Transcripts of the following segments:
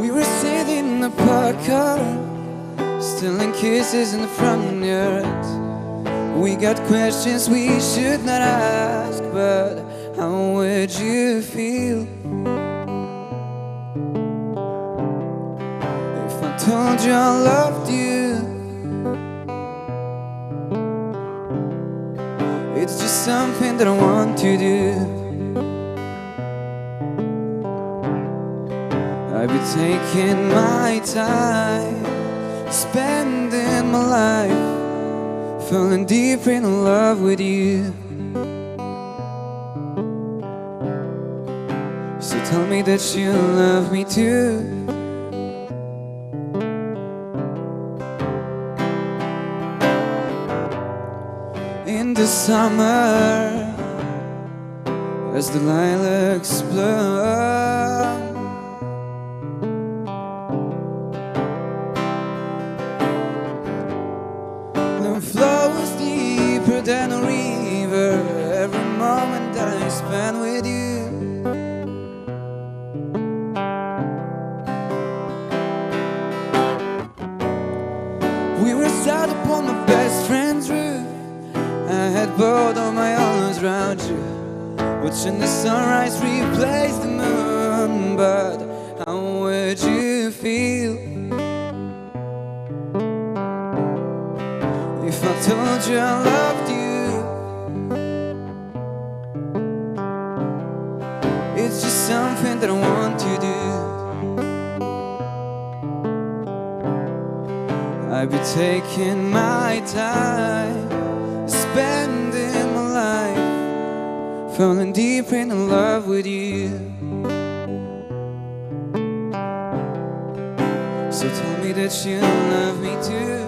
We were sitting in the park car, stealing kisses in the front yard. We got questions we should not ask, but how would you feel if I told you I loved you? It's just something that I want to do. Taking my time, spending my life, falling deep in love with you. So tell me that you love me too. In the summer, as the lilacs bloom. We were sat upon my best friend's roof. I had both of my arms around you, watching the sunrise replace the moon. But how would you feel? If I told you I loved you, it's just something that I want I'd be taking my time, spending my life, falling deep in love with you. So tell me that you love me too.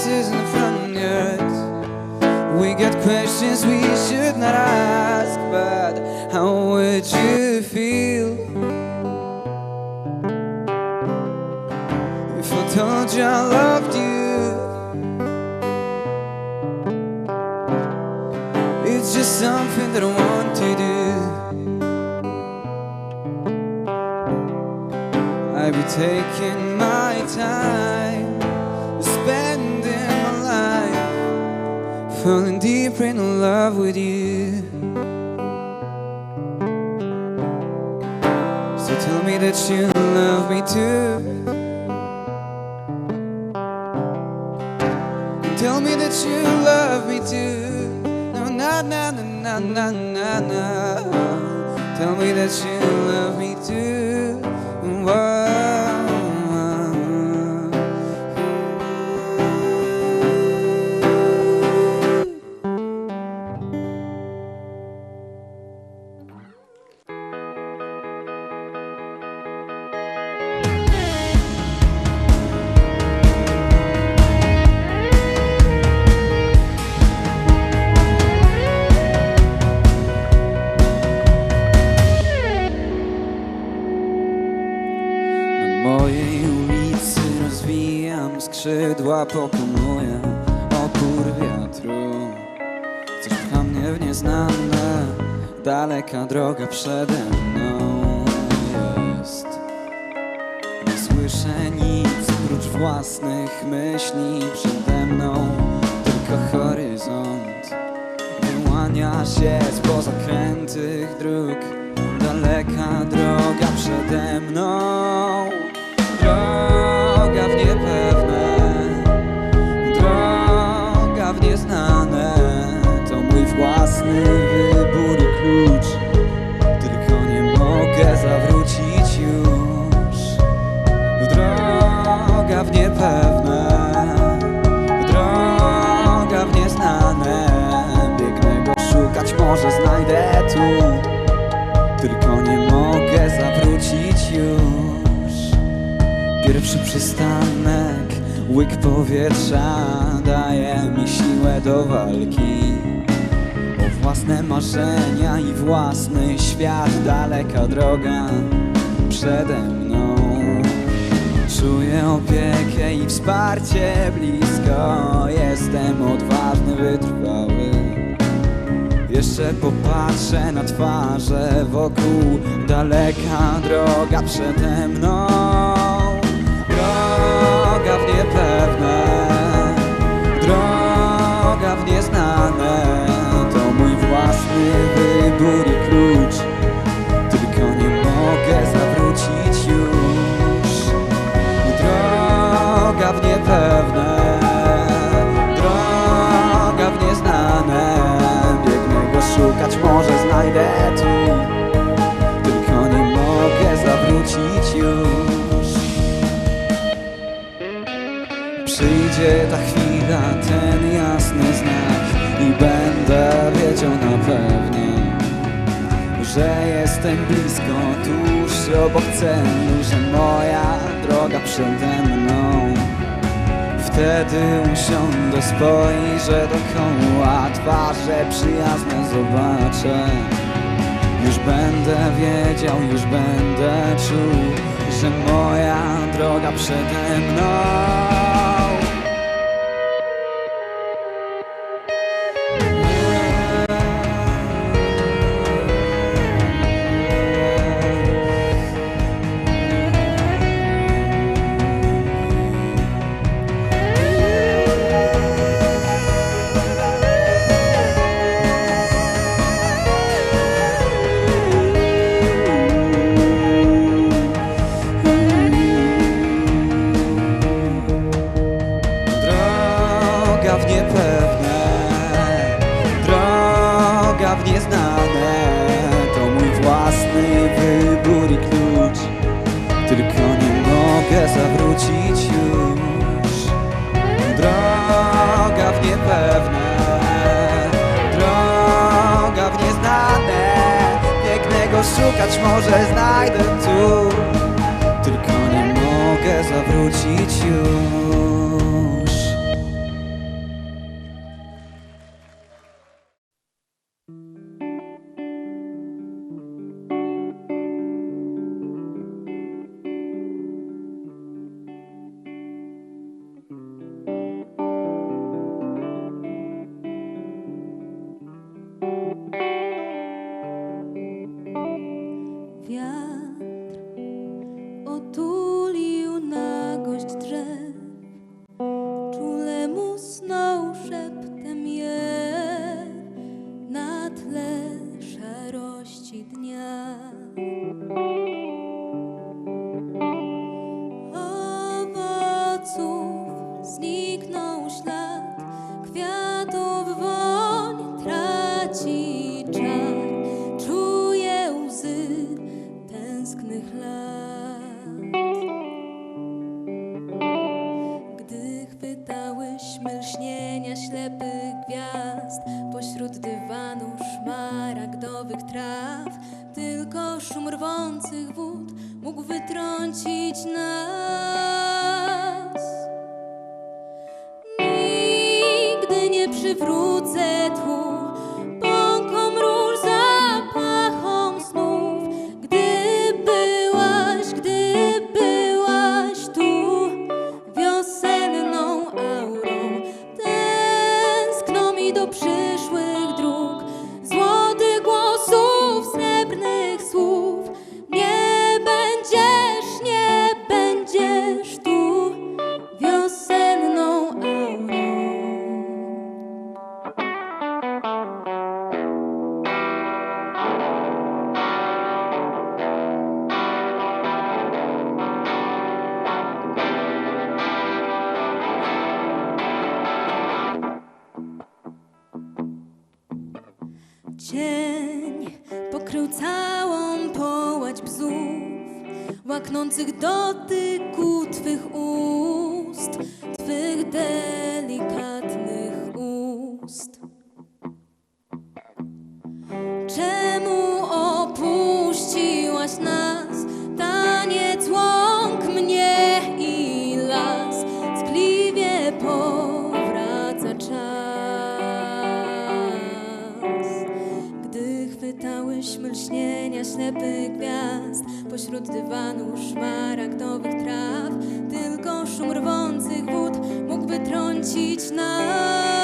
Kisses in the front yards. We got questions we should not ask, but how would you feel if I told you I loved you? It's just something that I want to do. I'd be taking falling deeper in love with you. So tell me that you love me too. Tell me that you love me too. No, na na na na na na. Tell me that you love me too. Skrzydła, pokonuję opór wiatru. Coś pcha mnie w nieznane, daleka droga przede mną jest. Nie słyszę nic prócz własnych myśli przede mną, tylko horyzont wyłania się spoza krętych dróg. Daleka droga przede mną, wybór klucz, tylko nie mogę zawrócić już. Droga w niepewne, droga w nieznane. Biegnę go szukać, może znajdę tu. Tylko nie mogę zawrócić już. Pierwszy przystanek, łyk powietrza daje mi siłę do walki. Własne marzenia i własny świat, daleka droga przede mną. Czuję opiekę i wsparcie blisko, jestem odważny, wytrwały. Jeszcze popatrzę na twarze wokół Daleka droga przede mną jestem blisko, tuż obok celu, że moja droga przede mną. Wtedy usiądę, spojrzę dookoła, twarze przyjazne zobaczę. Już będę wiedział, już będę czuł, że moja droga przede mną. Szukać, może znajdę tu. Tylko nie mogę zawrócić już Dzień pokrył całą połać bzów, łaknących dotyku Twych ust, Twych delikacji. Dywanu szmaragdowych traw. Tylko szum rwących wód mógł wytrącić nas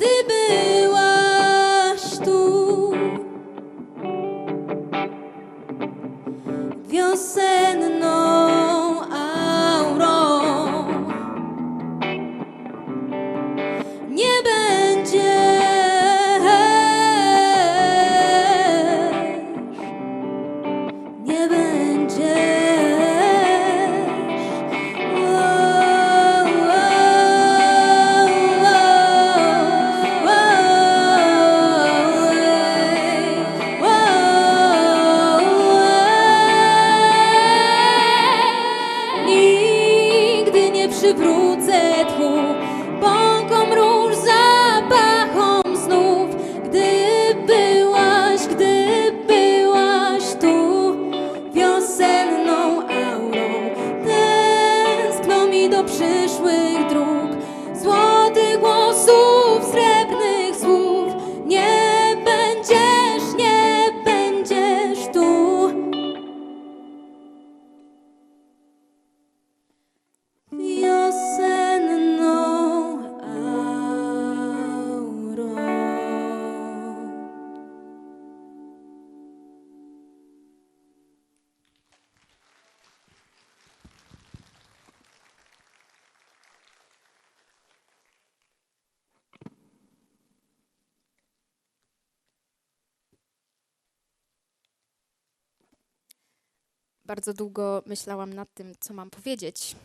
gdyby przywrócę tchu Bardzo długo myślałam nad tym, co mam powiedzieć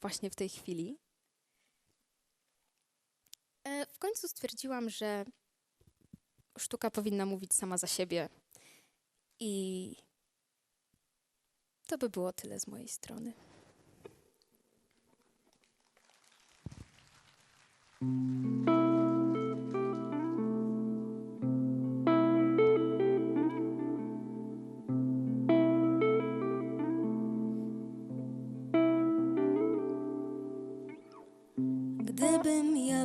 właśnie w tej chwili. E, W końcu stwierdziłam, że sztuka powinna mówić sama za siebie. I to by było tyle z mojej strony.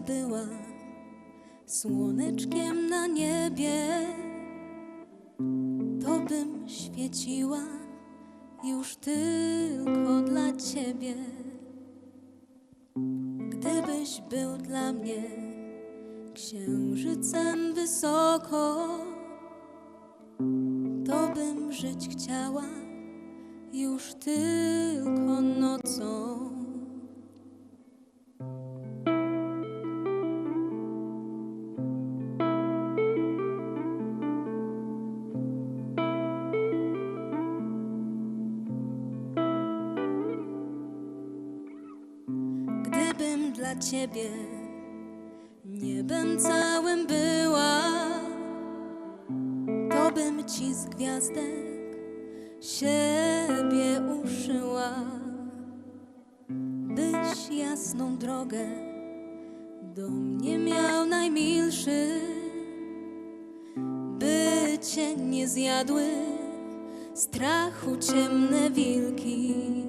Była słoneczkiem na niebie, to bym świeciła już tylko dla ciebie. Gdybyś był dla mnie księżycem wysoko, to bym żyć chciała już tylko nocą. Ciebie niebem całym była, to bym ci z gwiazdek siebie uszyła, byś jasną drogę do mnie miał najmilszy, by cię nie zjadły strachu ciemne wilki.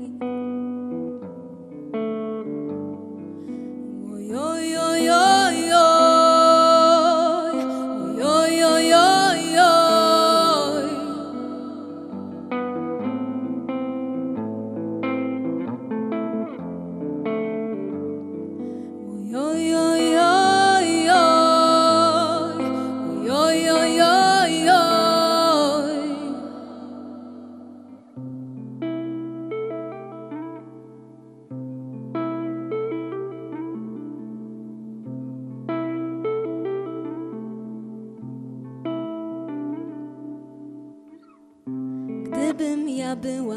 Była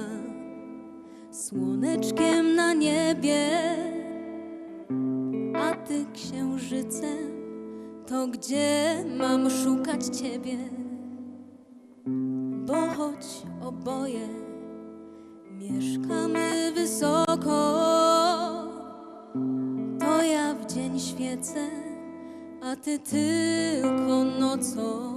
słoneczkiem na niebie, a ty księżycem, to gdzie mam szukać ciebie? Bo choć oboje mieszkamy wysoko, to ja w dzień świecę, a ty tylko nocą.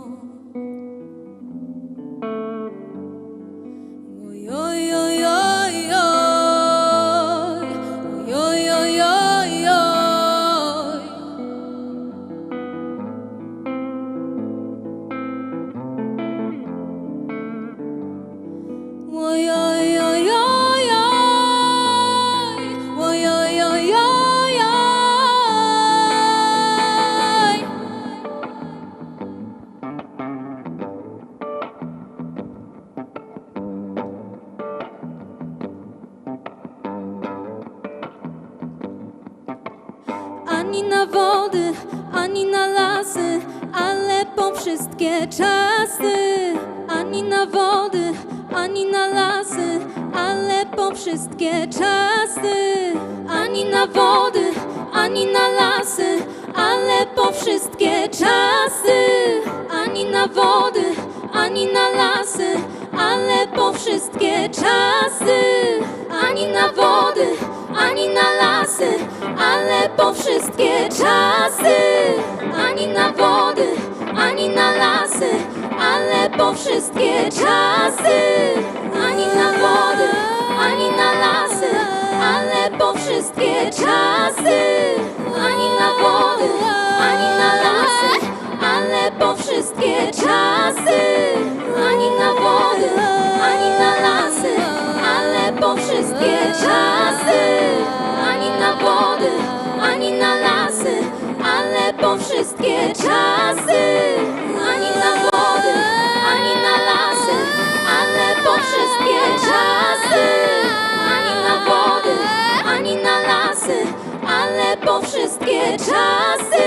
Ani na wody, ani na lasy, ale po wszystkie czasy. Ani na wody, ani na lasy, ale po wszystkie czasy. Ani na wody, ani na lasy, ale po wszystkie czasy. Ani na wody, ani na lasy, ale po wszystkie czasy. Ani na wody, ani na lasy, ale po wszystkie czasy. Ani na wody, ani na lasy, ale po wszystkie czasy. Ani na wody, ani na lasy, ale po wszystkie czasy. Ani na wody, ani na lasy, ale po wszystkie czasy. Czasy. Ani na wody, ani na lasy, ale po wszystkie czasy. Ani na wody, ani na lasy, ale po wszystkie czasy. Ani na wody, ani na lasy, ale po wszystkie czasy.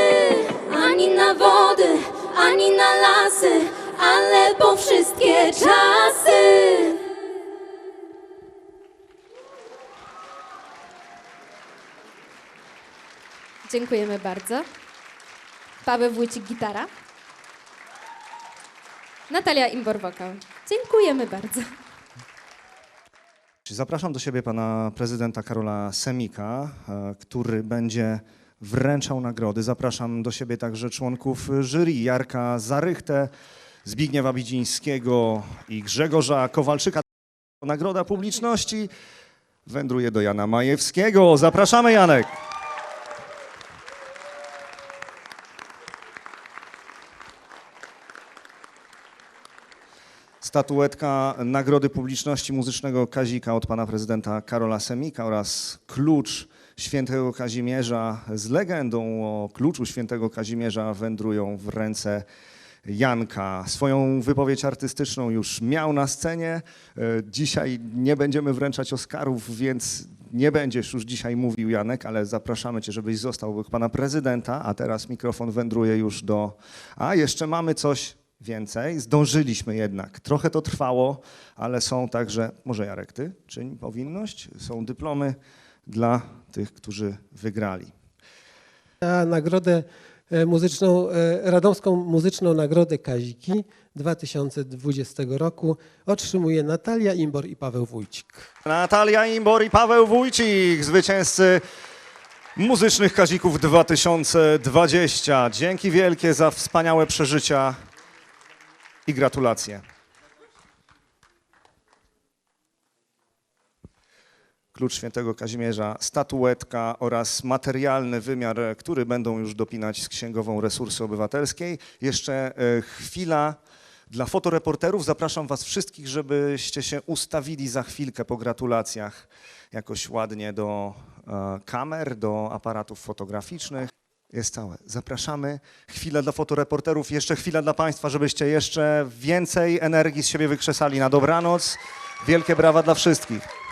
Ani na wody, ani na lasy, ale po wszystkie czasy. Dziękujemy bardzo. Paweł Wójcik, gitara. Natalia Imbor, wokal. Dziękujemy bardzo. Zapraszam do siebie pana prezydenta Karola Semika, e, który będzie wręczał nagrody. Zapraszam do siebie także członków jury Jarka Zarychtę, Zbigniewa Bidzińskiego i Grzegorza Kowalczyka. Nagroda publiczności wędruje do Jana Majewskiego. Zapraszamy Janek. Statuetka Nagrody Publiczności Muzycznego Kazika od pana prezydenta Karola Semika oraz klucz świętego Kazimierza z legendą o kluczu świętego Kazimierza wędrują w ręce Janka. Swoją wypowiedź artystyczną już miał na scenie. E, Dzisiaj nie będziemy wręczać Oscarów, więc nie będziesz już dzisiaj mówił Janek, ale zapraszamy cię, żebyś został obok pana prezydenta, a teraz mikrofon wędruje już do... A, jeszcze mamy coś więcej. Zdążyliśmy jednak. Trochę to trwało, ale są także, może Jarek, ty czyń powinność? Są dyplomy dla tych, którzy wygrali. Na nagrodę e, muzyczną, e, Radomską Muzyczną Nagrodę Kaziki 2020 roku otrzymuje Natalia Imbor i Paweł Wójcik. Natalia Imbor i Paweł Wójcik, zwycięzcy Muzycznych Kazików 2020. Dzięki wielkie za wspaniałe przeżycia i gratulacje. Klucz Świętego Kazimierza, statuetka oraz materialny wymiar, który będą już dopinać z Księgową Resursy Obywatelskiej. Jeszcze e, chwila dla fotoreporterów. Zapraszam Was wszystkich, żebyście się ustawili za chwilkę po gratulacjach jakoś ładnie do e, kamer, do aparatów fotograficznych. Jest całe. Zapraszamy. Chwila dla fotoreporterów, jeszcze chwila dla Państwa, żebyście jeszcze więcej energii z siebie wykrzesali na dobranoc. Wielkie brawa dla wszystkich.